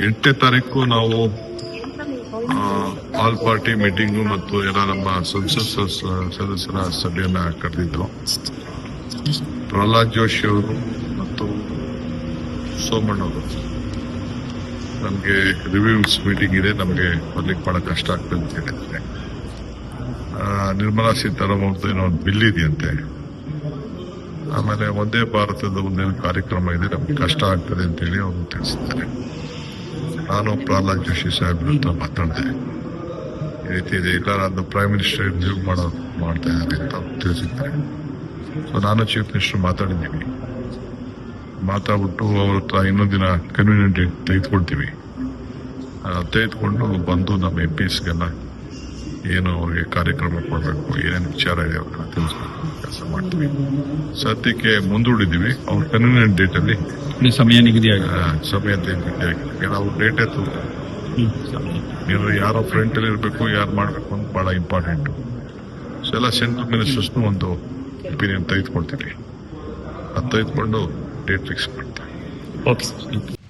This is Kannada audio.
ಎಂಟನೇ ತಾರೀಕು ನಾವು ಆಲ್ ಪಾರ್ಟಿ ಮೀಟಿಂಗು ಮತ್ತು ಎಲ್ಲ ನಮ್ಮ ಸಂಸತ್ ಸದಸ್ಯ- ಸದಸ್ಯರ ಸಭೆಯನ್ನು ಕರೆದಿದ್ದು. ಪ್ರಹ್ಲಾದ್ ಜೋಶಿ ಅವರು ಮತ್ತು ಸೋಮಣ್ಣ ಅವರು. ನಮಗೆ ರಿವ್ಯೂಸ್ ಮೀಟಿಂಗ್ ಇದೆ, ನಮಗೆ ಬರ್ಲಿಕ್ಕೆ ಭಾಳ ಕಷ್ಟ ಆಗ್ತದೆ ಅಂತ ಹೇಳಿದ್ರೆ ನಿರ್ಮಲಾ ಸೀತಾರಾಮನ್ ಏನೋ ಒಂದು ಬಿಲ್ ಇದೆಯಂತೆ. ಆಮೇಲೆ ಒಂದೇ ಭಾರತದ ಒಂದೇನು ಕಾರ್ಯಕ್ರಮ ಇದೆ, ನಮ್ಗೆ ಕಷ್ಟ ಆಗ್ತದೆ ಅಂತೇಳಿ ಅವರು ತಿಳಿಸಿದ್ದಾರೆ. ನಾನು ಪ್ರಹ್ಲಾದ್ ಜೋಶಿ ಸಾಹೇಬ್ ಹತ್ರ ಮಾತಾಡಿದೆ. ಈ ರೀತಿ ಇದೆ. ನಾನು ಪ್ರೈಮ್ ಮಿನಿಸ್ಟರ್ ರಿವ್ಯೂ ಮಾಡೋ ಮಾಡ್ತಾ ಇದ್ದಾರೆ ಅಂತ ತಿಳಿಸಿದ್ದಾರೆ. ಸೊ ನಾನು ಚೀಫ್ ಮಿನಿಸ್ಟರ್ ಮಾತಾಡಿದ್ದೀವಿ ಮಾತಾಡ್ಬಿಟ್ಟು ಅವ್ರ ಹತ್ರ ಇನ್ನೊಂದು ದಿನ ಕನ್ವೀನಿಯಂಟ್ ತೆಗೆದುಕೊಳ್ತೀವಿ ತೆಗೆದುಕೊಂಡು ಬಂದು ನಮ್ಮ ಎಂ ಪಿಸ್ಗೆಲ್ಲ ಏನು ಅವ್ರಿಗೆ ಕಾರ್ಯಕ್ರಮ ಕೊಡಬೇಕು ಏನೇನು ವಿಚಾರ ಇದೆ ಅವ್ರನ್ನ ತಿಳಿಸ್ಬೇಕು ಕೆಲಸ ಮಾಡ್ತೀವಿ. ಸದ್ಯಕ್ಕೆ ಮುಂದೂಡಿದ್ದೀವಿ. ಅವ್ರ ಕನ್ವೀನಿಯಂಟ್ ಡೇಟ್ ಅಲ್ಲಿ ಸಮಯ ನಿಗದಿ ಸಮಯ ತೆಗೆದುಕೊಂಡಿದ್ದೀವಿ ಅವ್ರ ಡೇಟ್ ಎತ್ತು ನೀವು ಯಾರೋ ಫ್ರಂಟ್ ಅಲ್ಲಿ ಇರಬೇಕು ಯಾರು ಮಾಡಬೇಕು ಅಂತ ಬಹಳ ಇಂಪಾರ್ಟೆಂಟ್ ಸೊ ಎಲ್ಲ ಸೆಂಟ್ರಲ್ ಮಿನಿಸ್ಟರ್ಸ್ನು ಒಂದು ಒಪಿನಿಯನ್ ತೆಗೆದುಕೊಳ್ತೀವಿ ಅದು ತೆಗೆದುಕೊಂಡು ಡೇಟ್ ಫಿಕ್ಸ್ ಮಾಡ್ತೀವಿ. ಓಕೆ